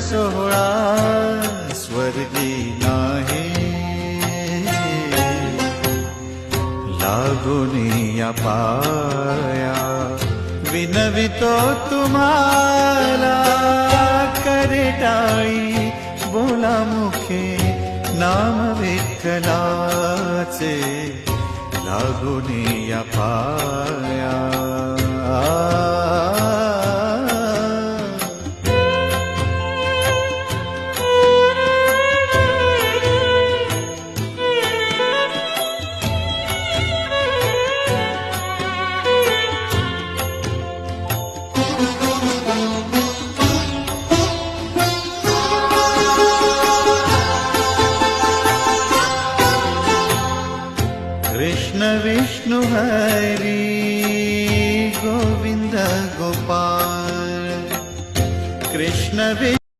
सोहळा स्वर्गी नाही. लागून या पाया विनवितो तुम्हाला. करे टाळी बोला मुखे नाम विठ्ठलाचे. लागून या पाया कृष्ण विष्णु हरी गोविंद गोपाल। कृष्ण